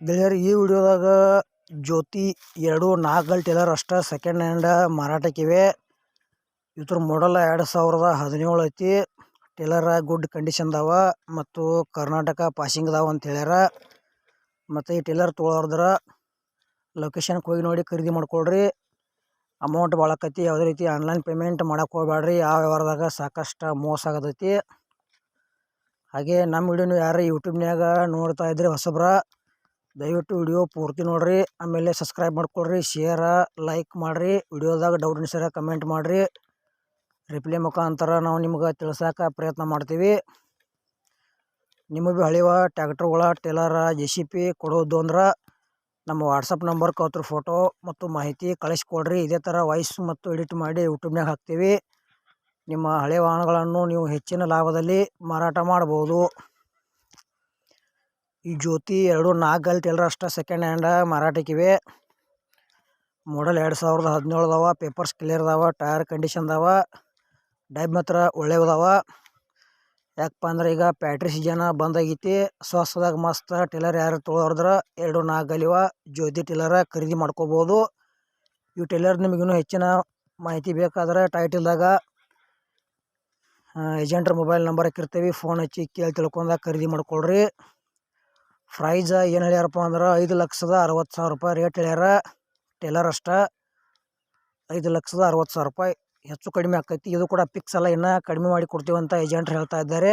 ಗೆಳೆಯರು, ಈ ವಿಡಿಯೋದಾಗ ಜ್ಯೋತಿ ಎರಡು ನಾಲ್ಕು ಟೇಲರ್ ಅಷ್ಟೇ ಸೆಕೆಂಡ್ ಹ್ಯಾಂಡ್ ಮಾರಾಟಕ್ಕಿವೆ. ಇದ್ರ ಮಾಡಲ್ ಎರಡು ಸಾವಿರದ ಹದಿನೇಳು ಐತಿ. ಟೇಲರ ಗುಡ್ ಕಂಡೀಷನ್ದಾವ ಮತ್ತು ಕರ್ನಾಟಕ ಪಾಸಿಂಗ್ ಅದಾವ ಅಂತ ಹೇಳ್ಯಾರ. ಮತ್ತು ಈ ಟೇಲರ್ ತೊಗೊಳೋದ್ರ ಲೊಕೇಶನ್ಗೆ ಹೋಗಿ ನೋಡಿ ಖರೀದಿ ಮಾಡ್ಕೊಳ್ರಿ. ಅಮೌಂಟ್ ಭಾಳ ಆಕತಿ. ಯಾವುದೇ ರೀತಿ ಆನ್ಲೈನ್ ಪೇಮೆಂಟ್ ಮಾಡೋಕೆ ಹೋಗ್ಬೇಡ್ರಿ ಆ ವ್ಯವಹಾರದಾಗ ಸಾಕಷ್ಟು ಮೋಸ ಆಗತೈತಿ. ಹಾಗೆ ನಮ್ಮ ವಿಡಿಯೋನು ಯಾರು ಯೂಟ್ಯೂಬ್ನಾಗ ನೋಡ್ತಾ ಇದ್ರಿ ಹೊಸಬ್ರ ದಯವಿಟ್ಟು ವಿಡಿಯೋ ಪೂರ್ತಿ ನೋಡಿರಿ, ಆಮೇಲೆ ಸಬ್ಸ್ಕ್ರೈಬ್ ಮಾಡ್ಕೊಳ್ರಿ ಶೇರ ಲೈಕ್ ಮಾಡಿರಿ, ವಿಡಿಯೋದಾಗ ಡೌಟ್ ಅನ್ಸರ ಕಮೆಂಟ್ ಮಾಡಿರಿ. ರಿಪ್ಲೈ ಮುಖಾಂತರ ನಾವು ನಿಮ್ಗೆ ತಿಳಿಸೋಕೆ ಪ್ರಯತ್ನ ಮಾಡ್ತೀವಿ. ನಿಮಗೆ ಭೀ ಹಳಿವ ಟ್ಯಾಕ್ಟ್ರುಗಳ, ಟೇಲರ ಜೆ ಸಿ ಪಿ ಕೊಡೋದು ಅಂದ್ರೆ ನಮ್ಮ ವಾಟ್ಸಪ್ ನಂಬರ್ ಕೌತ್ರ ಫೋಟೋ ಮತ್ತು ಮಾಹಿತಿ ಕಳಿಸ್ಕೊಡ್ರಿ. ಇದೇ ಥರ ವಾಯ್ಸ್ ಮತ್ತು ಎಡಿಟ್ ಮಾಡಿ ಯೂಟ್ಯೂಬ್ನಾಗ ಹಾಕ್ತೀವಿ. ನಿಮ್ಮ ಹಳೆ ವಾಹನಗಳನ್ನು ನೀವು ಹೆಚ್ಚಿನ ಲಾಭದಲ್ಲಿ ಮಾರಾಟ ಮಾಡ್ಬೋದು. ಈ ಜ್ಯೋತಿ ಎರಡು ನಾಲ್ಕು ಟೇಲರ್ ಅಷ್ಟೇ ಸೆಕೆಂಡ್ ಹ್ಯಾಂಡ ಮಾರಾಟಕ್ಕಿವೆ ಮಾಡಲ್ ಎರಡು ಸಾವಿರದ ಹದಿನೇಳು ಅದಾವ ಪೇಪರ್ಸ್ ಕ್ಲಿಯರ್ ಅದಾವ ಟೈರ್ ಕಂಡೀಷನ್ ಅದಾವ ಡೈಬ್ ಮಾತ್ರ ಒಳ್ಳೆಯ ಅದಾವ ಯಾಕಪ್ಪ ಅಂದ್ರೆ ಈಗ ಪ್ಯಾಟ್ರಿ ಸೀಜನ್ ಬಂದಾಗೈತಿ ಸ್ವಸ್ಥದಾಗ ಮಸ್ತ್ ಟೇಲರ್ ಯಾರು ತೊಗೊಳೋದ್ರ ಎರಡು ನಾಲ್ಕು ಗಲಿವ ಜ್ಯೋತಿ ಟೇಲರ ಖರೀದಿ ಮಾಡ್ಕೋಬೋದು. ಈ ಟೇಲರ್ ನಿಮಗಿನ್ನೂ ಹೆಚ್ಚಿನ ಮಾಹಿತಿ ಬೇಕಾದ್ರೆ ಟೈಟಲ್ದಾಗ ಏಜೆಂಟ್ರ ಮೊಬೈಲ್ ನಂಬರ್ ಹಾಕಿರ್ತೀವಿ ಫೋನ್ ಹಚ್ಚಿ ಕೇಳಿ ತಿಳ್ಕೊಂಡಾಗ ಖರೀದಿ ಮಾಡ್ಕೊಳ್ರಿ. ಪ್ರೈಜ ಏನು ಹೇಳ್ಯಾರಪ್ಪ ಅಂದ್ರೆ ಐದು ಲಕ್ಷದ ಅರವತ್ತು ಸಾವಿರ ರೂಪಾಯಿ ರೇಟ್ ಹೇಳ್ಯಾರ. ಟೇಲರ್ ಅಷ್ಟ. ಐದು ಲಕ್ಷದ ಅರವತ್ತು ಸಾವಿರ ರೂಪಾಯಿ. ಹೆಚ್ಚು ಕಡಿಮೆ ಆಕೈತಿ. ಇದು ಕೂಡ ಫಿಕ್ಸ್ ಅಲ್ಲ. ಇನ್ನೂ ಕಡಿಮೆ ಮಾಡಿ ಕೊಡ್ತೀವಿ ಅಂತ ಏಜೆಂಟ್ರು ಹೇಳ್ತಾ ಇದ್ದಾರೆ.